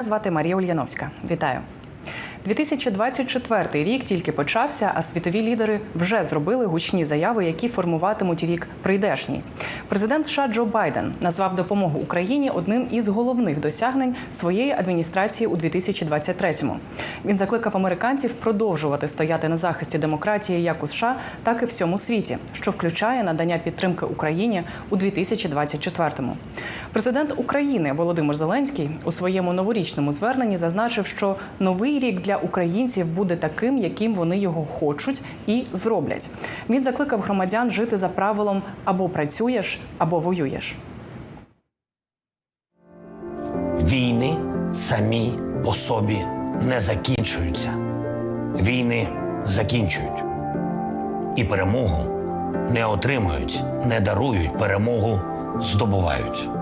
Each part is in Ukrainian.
Звати Марія Ульяновська. Вітаю. 2024 рік тільки почався, а світові лідери вже зробили гучні заяви, які формуватимуть рік прийдешній. Президент США Джо Байден назвав допомогу Україні одним із головних досягнень своєї адміністрації у 2023-му. Він закликав американців продовжувати стояти на захисті демократії як у США, так і всьому світі, що включає надання підтримки Україні у 2024-му. Президент України Володимир Зеленський у своєму новорічному зверненні зазначив, що новий рік для українців буде таким, яким вони його хочуть і зроблять. Він закликав громадян жити за правилом або працюєш, або воюєш. Війни самі по собі не закінчуються. Війни закінчують. І перемогу не отримують, не дарують, перемогу здобувають.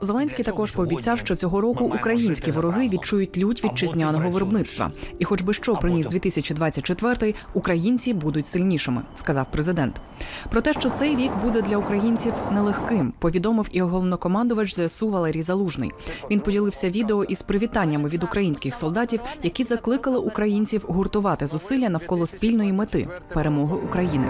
Зеленський також пообіцяв, що цього року українські вороги відчують лють вітчизняного виробництва. І, хоч би що приніс 2024, українці будуть сильнішими, сказав президент. Про те, що цей рік буде для українців нелегким, повідомив і головнокомандувач ЗСУ Валерій Залужний. Він поділився відео із привітаннями від українських солдатів, які закликали українців гуртувати зусилля навколо спільної мети перемоги України.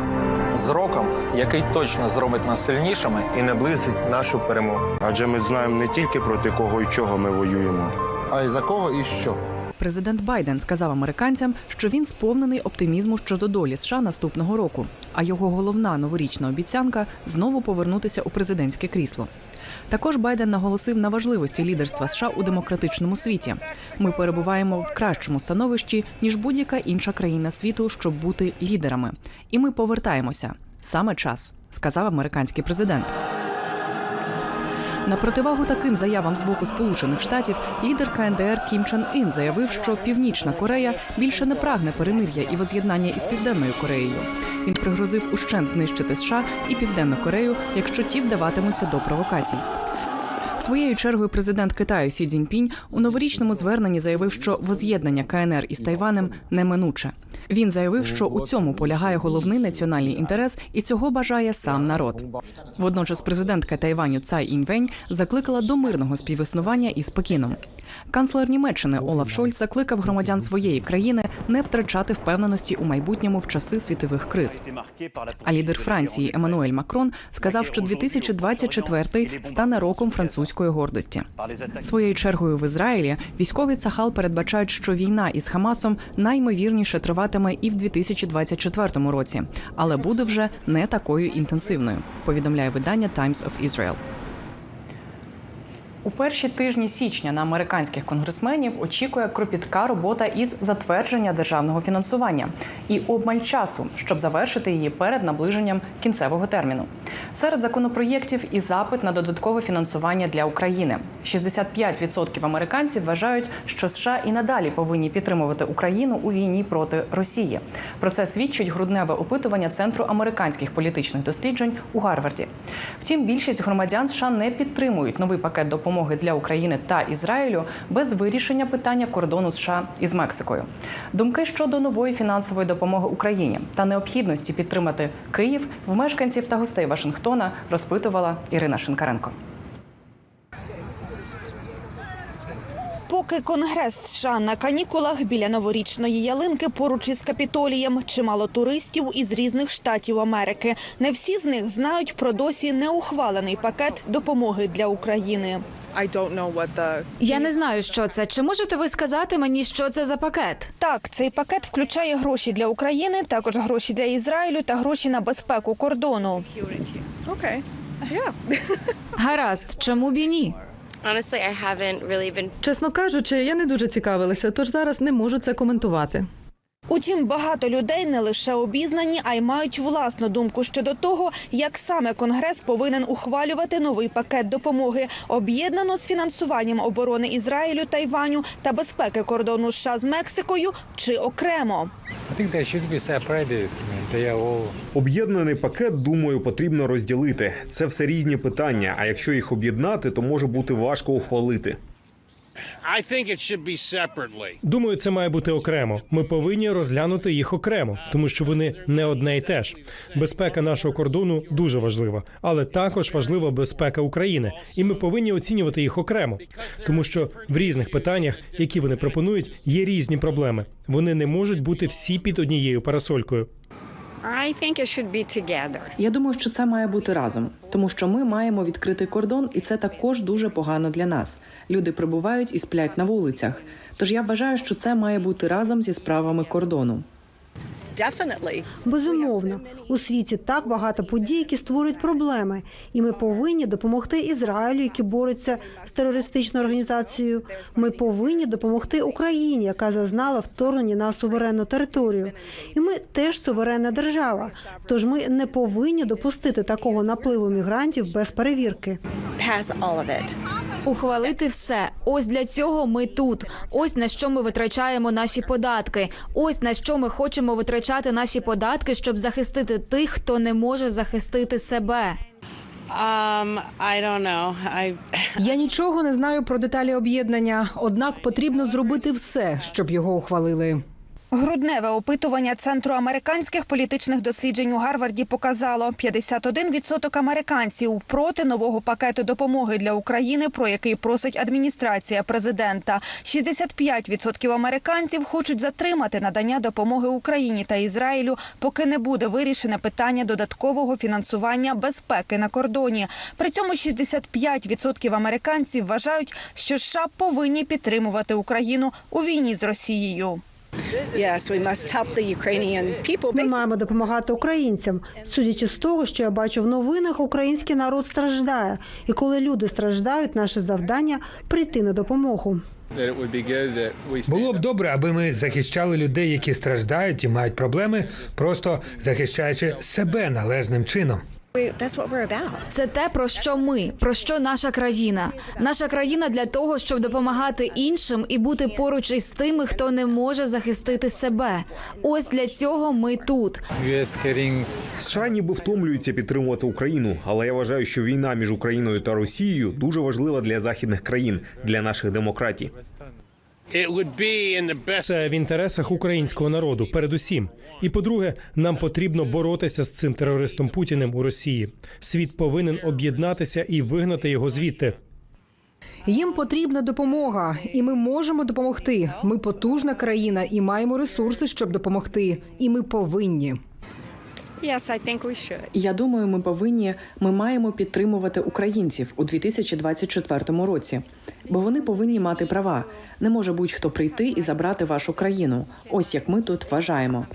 з роком, який точно зробить нас сильнішими, і наблизить нашу перемогу. Адже ми знаємо не тільки проти кого і чого ми воюємо. А й за кого і що? Президент Байден сказав американцям, що він сповнений оптимізму щодо долі США наступного року. А його головна новорічна обіцянка знову повернутися у президентське крісло. Також Байден наголосив на важливості лідерства США у демократичному світі. Ми перебуваємо в кращому становищі ніж будь-яка інша країна світу, щоб бути лідерами. І ми повертаємося. Саме час, сказав американський президент. На противагу таким заявам з боку Сполучених Штатів лідер КНДР Кім Чен Ін заявив, що Північна Корея більше не прагне перемир'я і воз'єднання із Південною Кореєю. Він пригрозив ущент знищити США і Південну Корею, якщо ті вдаватимуться до провокацій. Своєю чергою президент Китаю Сі Цзіньпінь у новорічному зверненні заявив, що воз'єднання КНР із Тайванем неминуче. Він заявив, що у цьому полягає головний національний інтерес, і цього бажає сам народ. Водночас президентка Тайваню Цай Інвень закликала до мирного співіснування із Пекіном. Канцлер Німеччини Олаф Шольц закликав громадян своєї країни не втрачати впевненості у майбутньому в часи світових криз. А лідер Франції Еммануель Макрон сказав, що 2024 стане роком французької гордості. Своєю чергою в Ізраїлі військові Цахал передбачають, що війна із Хамасом наймовірніше триватиме і в 2024 році, але буде вже не такою інтенсивною. Повідомляє видання Times of Israel. У перші тижні січня на американських конгресменів очікує кропітка робота із затвердження державного фінансування і обмаль часу, щоб завершити її перед наближенням кінцевого терміну. Серед законопроєктів і запит на додаткове фінансування для України. 65% американців вважають, що США і надалі повинні підтримувати Україну у війні проти Росії. Про це свідчить грудневе опитування Центру американських політичних досліджень у Гарварді. Втім, більшість громадян США не підтримують новий пакет допомоги для України та Ізраїлю без вирішення питання кордону США із Мексикою. Думки щодо нової фінансової допомоги Україні та необхідності підтримати Київ в мешканців та гостей Вашингтона розпитувала Ірина Шинкаренко. Поки Конгрес США на канікулах біля новорічної ялинки поруч із Капітолієм, чимало туристів із різних штатів Америки. Не всі з них знають про досі неухвалений пакет допомоги для України. Я не знаю, що це. Чи можете ви сказати мені, що це за пакет? Так, цей пакет включає гроші для України, також гроші для Ізраїлю та гроші на безпеку кордону. Гаразд, чому б і ні? Honestly, I haven't really been Чесно кажучи, я не дуже цікавилася, тож зараз не можу це коментувати. Утім, багато людей не лише обізнані, а й мають власну думку щодо того, як саме Конгрес повинен ухвалювати новий пакет допомоги, об'єднано з фінансуванням оборони Ізраїлю, Тайваню та безпеки кордону США з Мексикою чи окремо. Об'єднаний пакет, думаю, потрібно розділити. Це все різні питання. А якщо їх об'єднати, то може бути важко ухвалити. Думаю, це має бути окремо. Ми повинні розглянути їх окремо, тому що вони не одне й те ж. Безпека нашого кордону дуже важлива, але також важлива безпека України, і ми повинні оцінювати їх окремо, тому що в різних питаннях, які вони пропонують, є різні проблеми. Вони не можуть бути всі під однією парасолькою. Я думаю, що це має бути разом, тому що ми маємо відкритий кордон, і це також дуже погано для нас. Люди прибувають і сплять на вулицях. Тож я вважаю, що це має бути разом зі справами кордону. Безумовно, у світі так багато подій, які створюють проблеми, і ми повинні допомогти Ізраїлю, який бореться з терористичною організацією. Ми повинні допомогти Україні, яка зазнала вторгнення на суверенну територію. І ми теж суверенна держава. Тож ми не повинні допустити такого напливу мігрантів без перевірки. Ухвалити все. Ось для цього ми тут. Ось на що ми витрачаємо наші податки. Ось на що ми хочемо витрачати наші податки, щоб захистити тих, хто не може захистити себе. Um, I don't know. I Я нічого не знаю про деталі об'єднання, однак потрібно зробити все, щоб його ухвалили. Грудневе опитування Центру американських політичних досліджень у Гарварді показало 51% американців проти нового пакету допомоги для України, про який просить адміністрація президента. 65% американців хочуть затримати надання допомоги Україні та Ізраїлю, поки не буде вирішене питання додаткового фінансування безпеки на кордоні. При цьому 65% американців вважають, що США повинні підтримувати Україну у війні з Росією. Ми маємо допомагати українцям. Судячи з того, що я бачу в новинах, український народ страждає. І коли люди страждають, наше завдання прийти на допомогу. Було б добре, аби ми захищали людей, які страждають і мають проблеми, просто захищаючи себе належним чином. Це те, про що ми, про що наша країна. Наша країна для того, щоб допомагати іншим і бути поруч із тими, хто не може захистити себе. Ось для цього ми тут. США ніби втомлюються підтримувати Україну, але я вважаю, що війна між Україною та Росією дуже важлива для західних країн, для наших демократій. It would be in the best Це в інтересах українського народу, передусім. І по-друге, нам потрібно боротися з цим терористом Путіним у Росії. Світ повинен об'єднатися і вигнати його звідти. Їм потрібна допомога, і ми можемо допомогти. Ми потужна країна і маємо ресурси, щоб допомогти. І ми повинні. Yes. Я думаю, ми повинні, ми маємо підтримувати українців у 2024 році, бо вони повинні мати права. Не може будь-хто прийти і забрати вашу країну. Ось як ми тут вважаємо.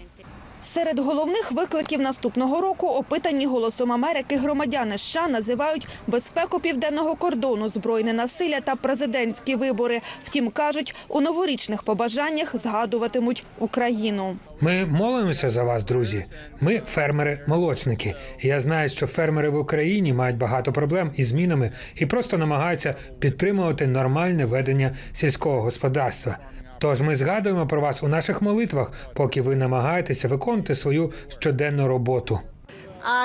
Серед головних викликів наступного року опитані голосом Америки громадяни США називають безпеку південного кордону, збройне насилля та президентські вибори. Втім, кажуть, у новорічних побажаннях згадуватимуть Україну. Ми молимося за вас, друзі. Ми фермери-молочники. Я знаю, що фермери в Україні мають багато проблем із змінами і просто намагаються підтримувати нормальне ведення сільського господарства. Тож ми згадуємо про вас у наших молитвах, поки ви намагаєтеся виконувати свою щоденну роботу.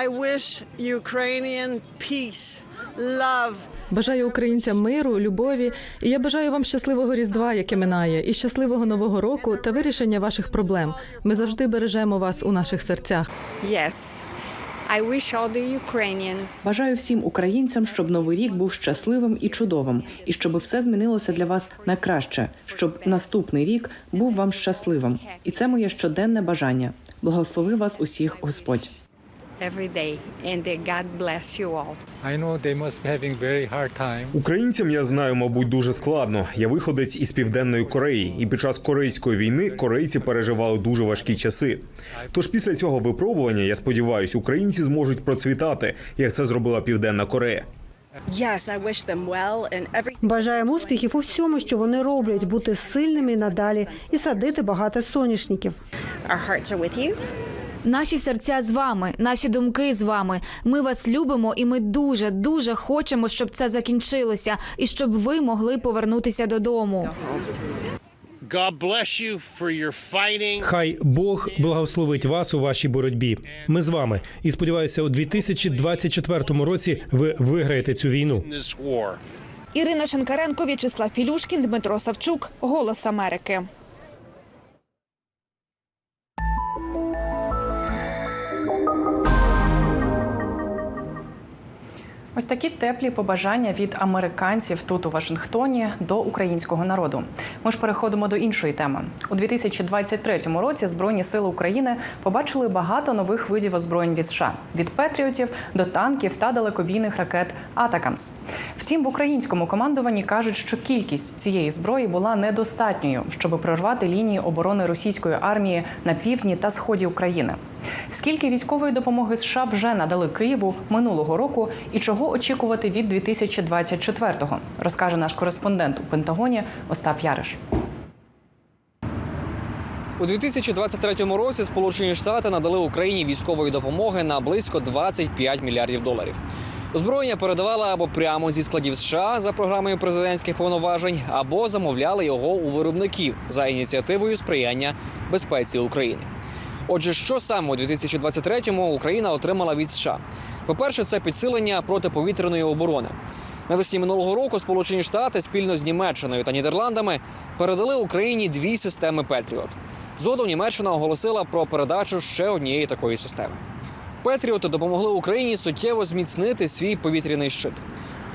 I wish Ukrainian peace, love. Бажаю українцям миру, любові. І я бажаю вам щасливого різдва, яке минає, і щасливого нового року та вирішення ваших проблем. Ми завжди бережемо вас у наших серцях. Yes. Бажаю всім українцям, щоб новий рік був щасливим і чудовим, і щоб все змінилося для вас на краще, щоб наступний рік був вам щасливим. І це моє щоденне бажання. Благослови вас усіх, Господь. Every day and God bless you all. Українцям я знаю, мабуть, дуже складно. Я виходець із південної Кореї, і під час корейської війни корейці переживали дуже важкі часи. Тож після цього випробування, я сподіваюся, українці зможуть процвітати, як це зробила Південна Корея. Yes, I wish them well and every Бажаємо успіхів у всьому, що вони роблять, бути сильними і надалі і садити багато соняшників. Наші серця з вами, наші думки з вами. Ми вас любимо, і ми дуже, дуже хочемо, щоб це закінчилося, і щоб ви могли повернутися додому. Хай Бог благословить вас у вашій боротьбі. Ми з вами. І сподіваюся, у 2024 році ви виграєте цю війну. Ірина Шенкаренко, В'ячеслав Філюшкін, Дмитро Савчук. Голос Америки. Ось такі теплі побажання від американців тут у Вашингтоні до українського народу. Ми ж переходимо до іншої теми. У 2023 році Збройні сили України побачили багато нових видів озброєнь від США від петріотів до танків та далекобійних ракет Атакамс. Втім, в українському командуванні кажуть, що кількість цієї зброї була недостатньою, щоб прорвати лінії оборони російської армії на півдні та сході України. Скільки військової допомоги США вже надали Києву минулого року, і чого очікувати від 2024-го, розкаже наш кореспондент у Пентагоні Остап Яриш. У 2023 році Сполучені Штати надали Україні військової допомоги на близько 25 мільярдів доларів. Озброєння передавали або прямо зі складів США за програмою президентських повноважень, або замовляли його у виробників за ініціативою сприяння безпеці України. Отже, що саме у 2023-му Україна отримала від США? По-перше, це підсилення протиповітряної оборони. Навесні минулого року Сполучені Штати спільно з Німеччиною та Нідерландами передали Україні дві системи Петріот. Згодом Німеччина оголосила про передачу ще однієї такої системи. Петріоти допомогли Україні суттєво зміцнити свій повітряний щит.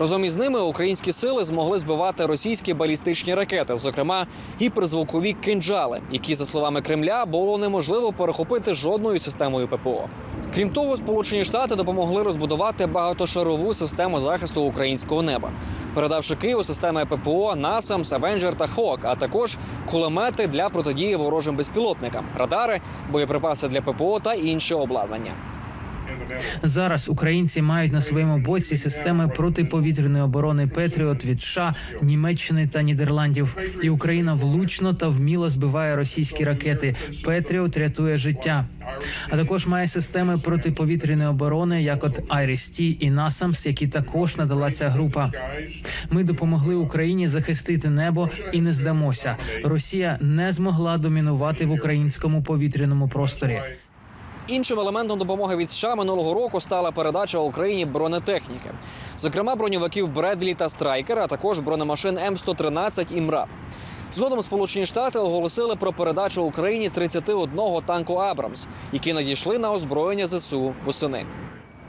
Разом із ними українські сили змогли збивати російські балістичні ракети, зокрема гіперзвукові кинджали, які, за словами Кремля, було неможливо перехопити жодною системою ППО. Крім того, Сполучені Штати допомогли розбудувати багатошарову систему захисту українського неба, передавши Києву системи ППО NASAMS, Avenger та Hawk, а також кулемети для протидії ворожим безпілотникам, радари, боєприпаси для ППО та інше обладнання. Зараз українці мають на своєму боці системи протиповітряної оборони Петріот від США, Німеччини та Нідерландів. І Україна влучно та вміло збиває російські ракети. Петріот рятує життя. А також має системи протиповітряної оборони, як от Айріс-Ті і Насамс, які також надала ця група. Ми допомогли Україні захистити небо і не здамося. Росія не змогла домінувати в українському повітряному просторі. Іншим елементом допомоги від США минулого року стала передача Україні бронетехніки, зокрема броньовиків Бредлі та Страйкер, а також бронемашин М113 і МРАП. Згодом Сполучені Штати оголосили про передачу Україні 31 танку Абрамс, які надійшли на озброєння ЗСУ восени.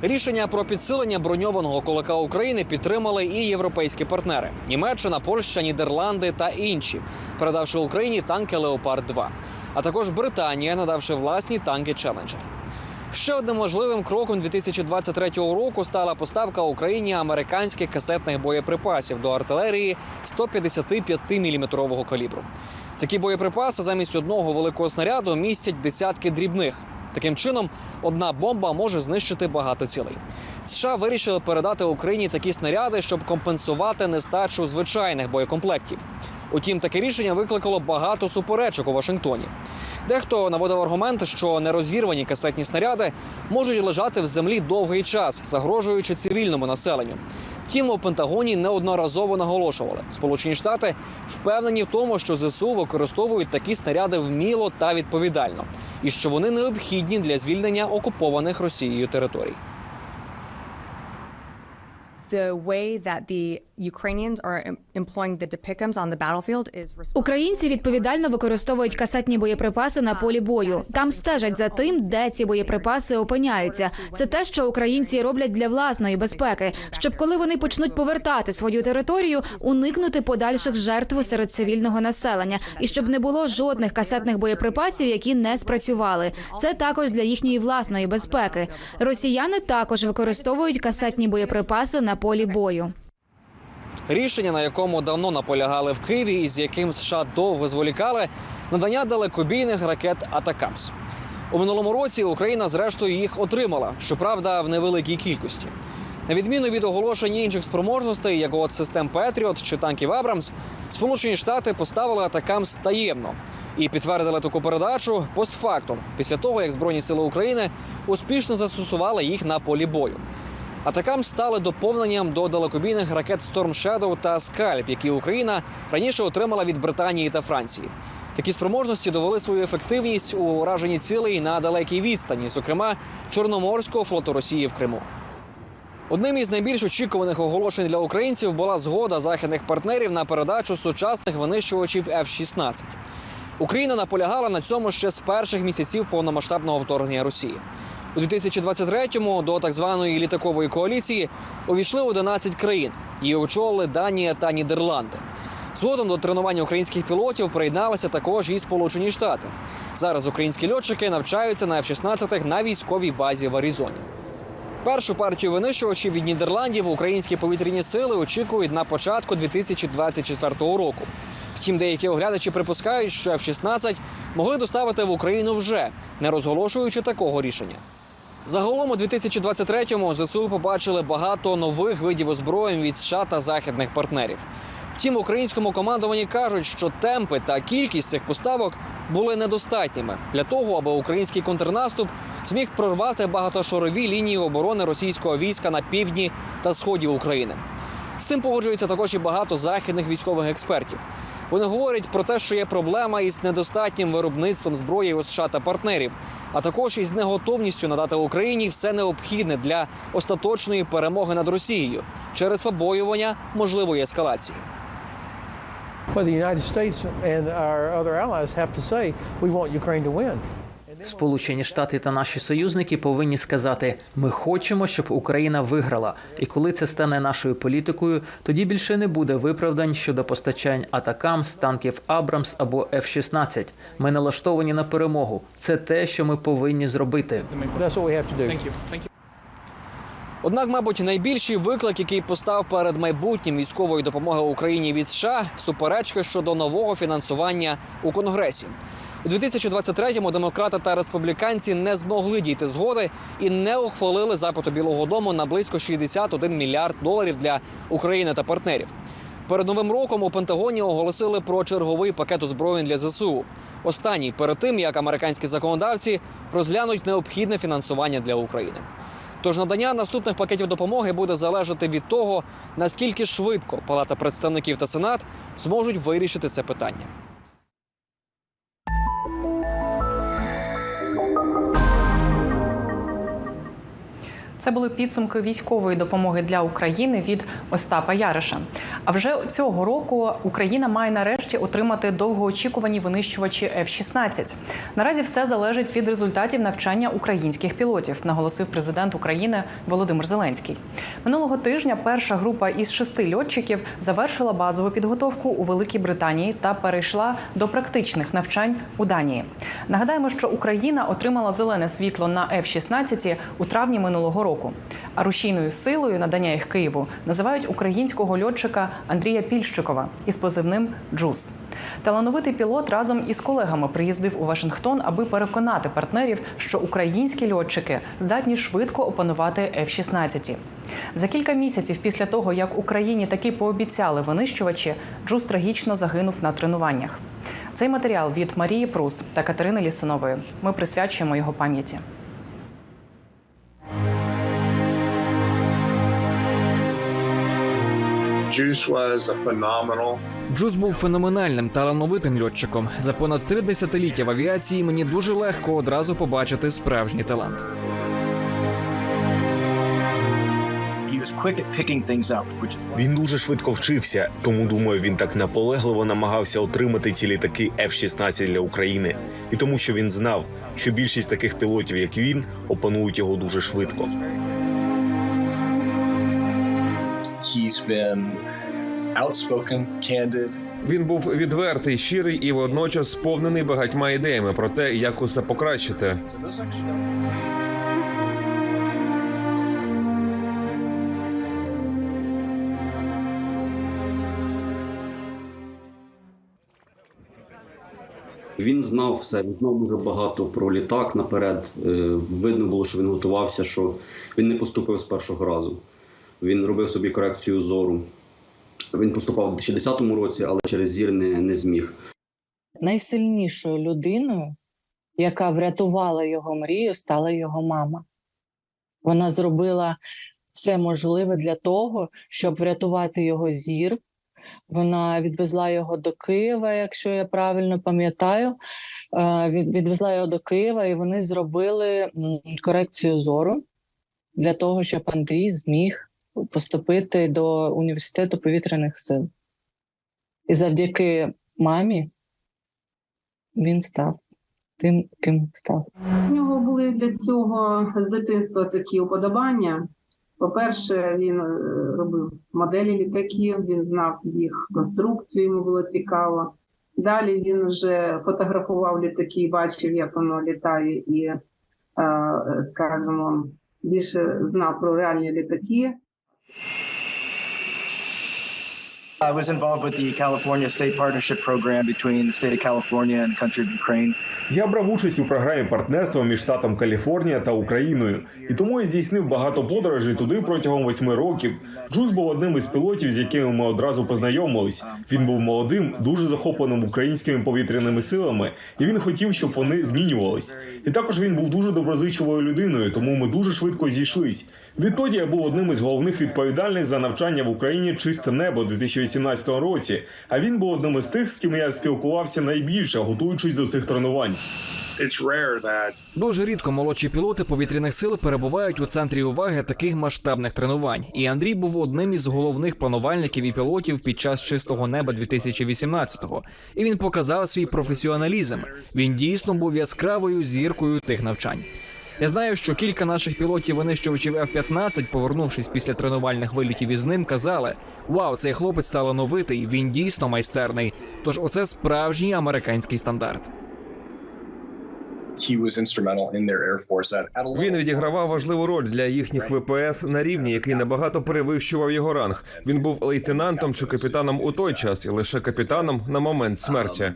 Рішення про підсилення броньованого кулака України підтримали і європейські партнери: Німеччина, Польща, Нідерланди та інші, передавши Україні танки Леопард 2 а також Британія, надавши власні танки Челенджер. Ще одним важливим кроком 2023 року стала поставка Україні американських касетних боєприпасів до артилерії 155-мм калібру. Такі боєприпаси замість одного великого снаряду містять десятки дрібних. Таким чином, одна бомба може знищити багато цілей. США вирішили передати Україні такі снаряди, щоб компенсувати нестачу звичайних боєкомплектів. Утім, таке рішення викликало багато суперечок у Вашингтоні. Дехто наводив аргумент, що нерозірвані касетні снаряди можуть лежати в землі довгий час, загрожуючи цивільному населенню. Втім, у Пентагоні неодноразово наголошували, Сполучені Штати впевнені в тому, що ЗСУ використовують такі снаряди вміло та відповідально, і що вони необхідні для звільнення окупованих Росією територій. the way that the Українці відповідально використовують касетні боєприпаси на полі бою. Там стежать за тим, де ці боєприпаси опиняються. Це те, що українці роблять для власної безпеки, щоб коли вони почнуть повертати свою територію, уникнути подальших жертв серед цивільного населення, і щоб не було жодних касетних боєприпасів, які не спрацювали. Це також для їхньої власної безпеки. Росіяни також використовують касетні боєприпаси на полі бою. Рішення, на якому давно наполягали в Києві, і з яким США довго зволікали, надання далекобійних ракет Атакамс. У минулому році Україна зрештою їх отримала, щоправда, в невеликій кількості. На відміну від оголошень інших спроможностей, як от систем Петріот чи танків Абрамс, Сполучені Штати поставили Атакамс таємно і підтвердили таку передачу постфактум, після того як Збройні сили України успішно застосували їх на полі бою. Атакам стали доповненням до далекобійних ракет Storm Shadow та Scalp, які Україна раніше отримала від Британії та Франції. Такі спроможності довели свою ефективність у ураженні цілей на далекій відстані, зокрема Чорноморського флоту Росії в Криму. Одним із найбільш очікуваних оголошень для українців була згода західних партнерів на передачу сучасних винищувачів F-16. Україна наполягала на цьому ще з перших місяців повномасштабного вторгнення Росії. У 2023-му до так званої літакової коаліції увійшли 11 країн. Її очолили Данія та Нідерланди. Згодом до тренування українських пілотів приєдналися також і Сполучені Штати. Зараз українські льотчики навчаються на F-16 на військовій базі в Аризоні. Першу партію винищувачів від Нідерландів українські повітряні сили очікують на початку 2024 року. Втім, деякі оглядачі припускають, що F-16 могли доставити в Україну вже, не розголошуючи такого рішення. Загалом у 2023-му ЗСУ побачили багато нових видів озброєнь від США та західних партнерів. Втім, в українському командуванні кажуть, що темпи та кількість цих поставок були недостатніми для того, аби український контрнаступ зміг прорвати багатошорові лінії оборони російського війська на півдні та сході України. З цим погоджується також і багато західних військових експертів. Вони говорять про те, що є проблема із недостатнім виробництвом зброї у США та партнерів, а також із неготовністю надати Україні все необхідне для остаточної перемоги над Росією через побоювання можливої ескалації. Well, the United States and our other allies have to say we want Ukraine to win. Сполучені Штати та наші союзники повинні сказати: ми хочемо, щоб Україна виграла. І коли це стане нашою політикою, тоді більше не буде виправдань щодо постачань атакам з танків Абрамс або F-16. Ми налаштовані на перемогу. Це те, що ми повинні зробити. Однак, мабуть, найбільший виклик, який постав перед майбутнім військової допомоги Україні від США, суперечки щодо нового фінансування у Конгресі. У 2023-му демократи та республіканці не змогли дійти згоди і не ухвалили запиту Білого Дому на близько 61 мільярд доларів для України та партнерів. Перед новим роком у Пентагоні оголосили про черговий пакет озброєнь для ЗСУ. Останній перед тим, як американські законодавці розглянуть необхідне фінансування для України. Тож надання наступних пакетів допомоги буде залежати від того, наскільки швидко Палата представників та Сенат зможуть вирішити це питання. Це були підсумки військової допомоги для України від Остапа Яриша. А вже цього року Україна має нарешті отримати довгоочікувані винищувачі F-16. Наразі все залежить від результатів навчання українських пілотів, наголосив президент України Володимир Зеленський. Минулого тижня перша група із шести льотчиків завершила базову підготовку у Великій Британії та перейшла до практичних навчань у Данії. Нагадаємо, що Україна отримала зелене світло на F-16 у травні минулого року. А рушійною силою надання їх Києву називають українського льотчика Андрія Пільщикова із позивним Джуз. Талановитий пілот разом із колегами приїздив у Вашингтон, аби переконати партнерів, що українські льотчики здатні швидко опанувати F-16. За кілька місяців після того, як Україні таки пообіцяли винищувачі, Джуз трагічно загинув на тренуваннях. Цей матеріал від Марії Прус та Катерини Лісунової. Ми присвячуємо його пам'яті. Джуз був феноменальним талановитим льотчиком. За понад три десятиліття в авіації мені дуже легко одразу побачити справжній талант. Він дуже швидко вчився, тому думаю, він так наполегливо намагався отримати ці літаки F-16 для України, і тому, що він знав, що більшість таких пілотів, як він, опанують його дуже швидко. He's been outspoken, candid. Він був відвертий, щирий і водночас сповнений багатьма ідеями про те, як усе покращити. Він знав все, він знав дуже багато про літак наперед. Е, Видно було, що він готувався, що він не поступив з першого разу. Він робив собі корекцію зору. Він поступав у 2010 році, але через зір не, не зміг. Найсильнішою людиною, яка врятувала його мрію, стала його мама. Вона зробила все можливе для того, щоб врятувати його зір. Вона відвезла його до Києва, якщо я правильно пам'ятаю. Е, Відвезла його до Києва, і вони зробили корекцію зору. для того, щоб Андрій зміг поступити до університету повітряних сил. І завдяки мамі він став тим, ким став. У нього були для цього з дитинства такі уподобання. По-перше, він е, робив моделі літаків, він знав їх конструкцію, йому було цікаво. Далі він вже фотографував літаки, бачив, як воно літає, і, е, скажімо, більше знав про реальні літаки. I was involved with the California State Partnership Program between the state of California and the country of Ukraine. Я брав участь у програмі партнерства між штатом Каліфорнія та Україною, і тому я здійснив багато подорожей туди протягом восьми років. Джуз був одним із пілотів, з якими ми одразу познайомились. Він був молодим, дуже захопленим українськими повітряними силами, і він хотів, щоб вони змінювались. І також він був дуже доброзичливою людиною, тому ми дуже швидко зійшлись. Відтоді я був одним із головних відповідальних за навчання в Україні чисте небо у 2018 році. А він був одним із тих, з ким я спілкувався найбільше, готуючись до цих тренувань. Дуже рідко молодші пілоти повітряних сил перебувають у центрі уваги таких масштабних тренувань. І Андрій був одним із головних планувальників і пілотів під час чистого неба 2018-го. І він показав свій професіоналізм. Він дійсно був яскравою зіркою тих навчань. Я знаю, що кілька наших пілотів винищувачів F-15, повернувшись після тренувальних вилітів із ним, казали: Вау, цей хлопець талановитий, він дійсно майстерний. Тож оце справжній американський стандарт. Він відігравав важливу роль для їхніх ВПС на рівні, який набагато перевищував його ранг. Він був лейтенантом чи капітаном у той час, і лише капітаном на момент смерті.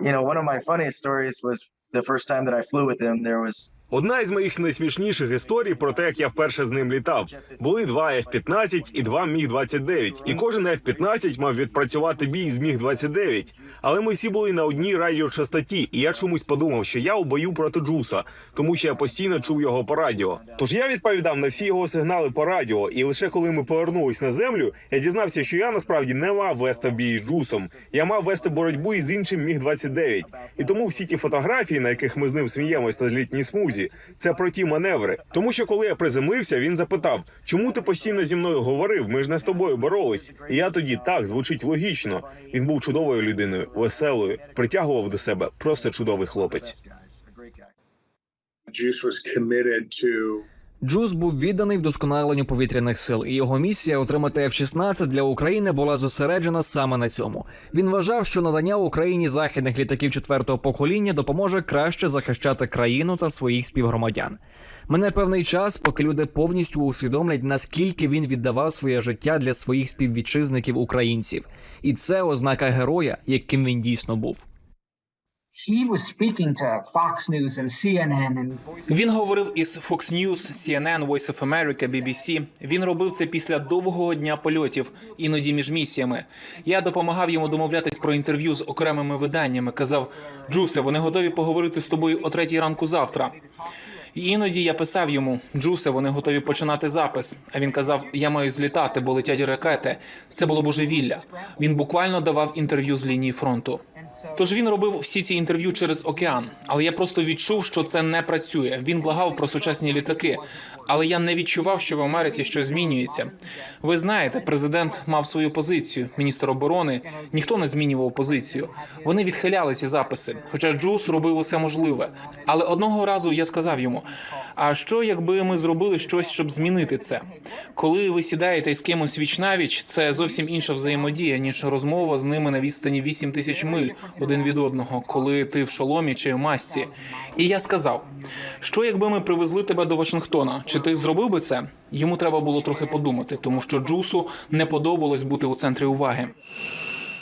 You know, one of my funniest stories was the first time that I flew with him. There was Одна із моїх найсмішніших історій про те, як я вперше з ним літав. Були два F-15 і два Міг-29. І кожен F-15 мав відпрацювати бій з Міг-29. Але ми всі були на одній радіочастоті, і я чомусь подумав, що я у бою проти Джуса, тому що я постійно чув його по радіо. Тож я відповідав на всі його сигнали по радіо, і лише коли ми повернулись на землю, я дізнався, що я насправді не мав вести бій з Джусом. Я мав вести боротьбу із іншим Міг-29. І тому всі ті фотографії, на яких ми з ним сміємось на злітній смузі, це про ті маневри. Тому що коли я приземлився, він запитав: чому ти постійно зі мною говорив? Ми ж не з тобою боролись. І я тоді так звучить логічно. Він був чудовою людиною, веселою, притягував до себе просто чудовий хлопець. Juice Джуз був відданий вдосконаленню повітряних сил, і його місія отримати F-16 для України була зосереджена саме на цьому. Він вважав, що надання Україні західних літаків четвертого покоління допоможе краще захищати країну та своїх співгромадян. Мене певний час, поки люди повністю усвідомлять, наскільки він віддавав своє життя для своїх співвітчизників українців, і це ознака героя, яким він дійсно був. Він говорив із Fox News, CNN, Voice of America, BBC. Він робив це після довгого дня польотів, іноді між місіями. Я допомагав йому домовлятись про інтерв'ю з окремими виданнями. Казав: Джусе, вони готові поговорити з тобою о третій ранку завтра. Іноді я писав йому: Джусе, вони готові починати запис. А він казав: Я маю злітати, бо летять ракети. Це було божевілля. Він буквально давав інтерв'ю з лінії фронту. Тож він робив всі ці інтерв'ю через океан, але я просто відчув, що це не працює. Він благав про сучасні літаки, але я не відчував, що в Америці щось змінюється. Ви знаєте, президент мав свою позицію, міністр оборони. Ніхто не змінював позицію. Вони відхиляли ці записи. Хоча Джус робив усе можливе. Але одного разу я сказав йому: а що, якби ми зробили щось, щоб змінити це? Коли ви сідаєте з кимось віч навіч, це зовсім інша взаємодія, ніж розмова з ними на відстані 8 тисяч миль один від одного, коли ти в шоломі чи в масці. І я сказав: що якби ми привезли тебе до Вашингтона? Чи ти зробив би це? Йому треба було трохи подумати, тому що Джусу не подобалось бути у центрі уваги.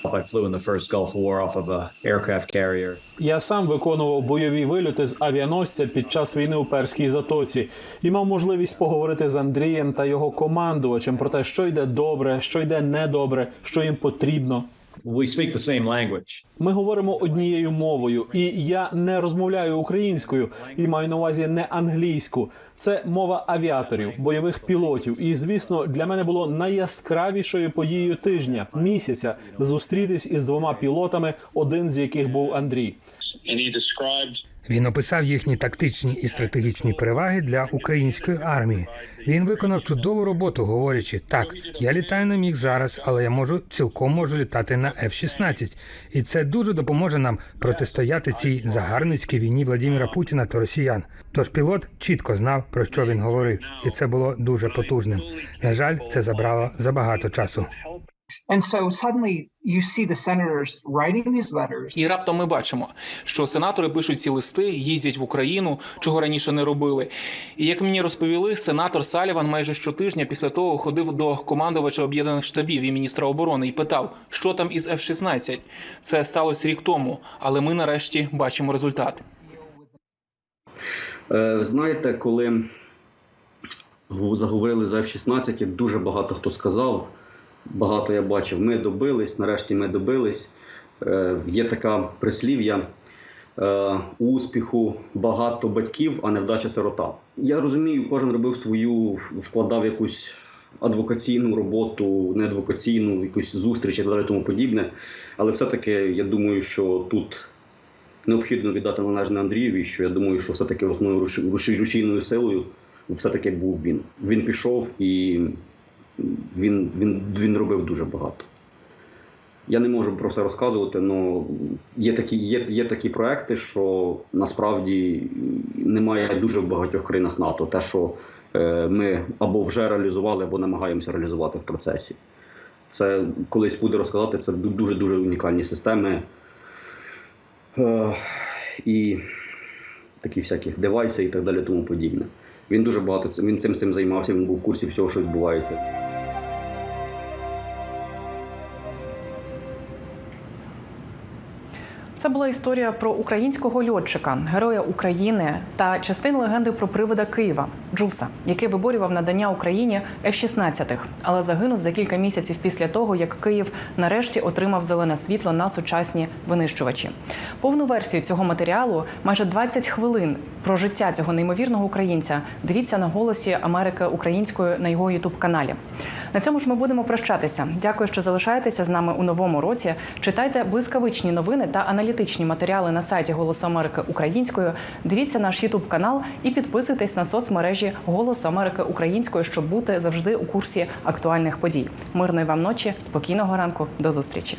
I flew in the first Gulf War off of a aircraft carrier. Я сам виконував бойові вильоти з авіаносця під час війни у Перській затоці і мав можливість поговорити з Андрієм та його командувачем про те, що йде добре, що йде недобре, що їм потрібно. We speak the same language. Ми говоримо однією мовою, і я не розмовляю українською і маю на увазі не англійську. Це мова авіаторів, бойових пілотів. І звісно, для мене було найяскравішою подією тижня місяця зустрітись із двома пілотами, один з яких був Андрій. and he described Він описав їхні тактичні і стратегічні переваги для української армії. Він виконав чудову роботу, говорячи: так, я літаю на міг зараз, але я можу цілком можу літати на F-16. І це дуже допоможе нам протистояти цій загарбницькій війні Владимира Путіна та росіян. Тож пілот чітко знав про що він говорив, і це було дуже потужним. На жаль, це забрало забагато часу. And so suddenly you see the senators writing these letters. І раптом ми бачимо, що сенатори пишуть ці листи, їздять в Україну, чого раніше не робили. І як мені розповіли, сенатор Саліван майже щотижня після того ходив до командувача об'єднаних штабів і міністра оборони і питав, що там із F-16. Це сталося рік тому, але ми нарешті бачимо результат. Е, Знаєте, коли заговорили за F-16, дуже багато хто сказав, багато я бачив, ми добились, нарешті ми добились. Е, Є така прислів'я е, успіху багато батьків, а невдача сирота. Я розумію, кожен робив свою, вкладав якусь адвокаційну роботу, не адвокаційну, якусь зустріч і далі тому подібне. Але все-таки я думаю, що тут необхідно віддати належне Андрієві, що я думаю, що все-таки основною руші- руші- рушійною силою все-таки був він. Він пішов і він, він, він робив дуже багато. Я не можу про все розказувати, але є такі, є, є такі проекти, що насправді немає дуже в багатьох країнах НАТО. Те, що е, ми або вже реалізували, або намагаємося реалізувати в процесі. Це колись буде розказати, це дуже дуже унікальні системи. Е, і такі всякі девайси і так далі, тому подібне. Він дуже багато цим- він цим цим займався, він був в курсі всього, що відбувається. Це була історія про українського льотчика, героя України та частину легенди про привида Києва Джуса, який виборював надання Україні F-16, але загинув за кілька місяців після того, як Київ нарешті отримав зелене світло на сучасні винищувачі. Повну версію цього матеріалу, майже 20 хвилин про життя цього неймовірного українця. Дивіться на голосі Америки українською на його ютуб каналі. На цьому ж ми будемо прощатися. Дякую, що залишаєтеся з нами у новому році. Читайте блискавичні новини та аналітичні матеріали на сайті Голосу Америки українською. Дивіться наш Ютуб канал і підписуйтесь на соцмережі Голос Америки українською, щоб бути завжди у курсі актуальних подій. Мирної вам ночі, спокійного ранку, до зустрічі.